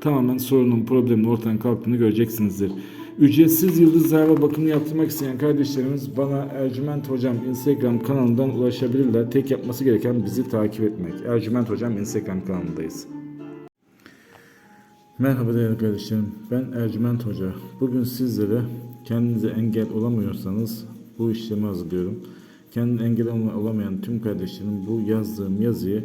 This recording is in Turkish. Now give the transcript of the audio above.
tamamen sorunun, problemin ortadan kalktığını göreceksinizdir. Ücretsiz yıldız zarfa bakımını yaptırmak isteyen kardeşlerimiz bana Ercüment Hocam Instagram kanalından ulaşabilirler. Tek yapması gereken bizi takip etmek. Ercüment Hocam Instagram kanalındayız. Merhaba değerli kardeşlerim. Ben Ercüment Hoca. Bugün sizlere kendinize engel olamıyorsanız bu işlemi hazırlıyorum. Kendine engel olamayan tüm kardeşlerim bu yazdığım yazıyı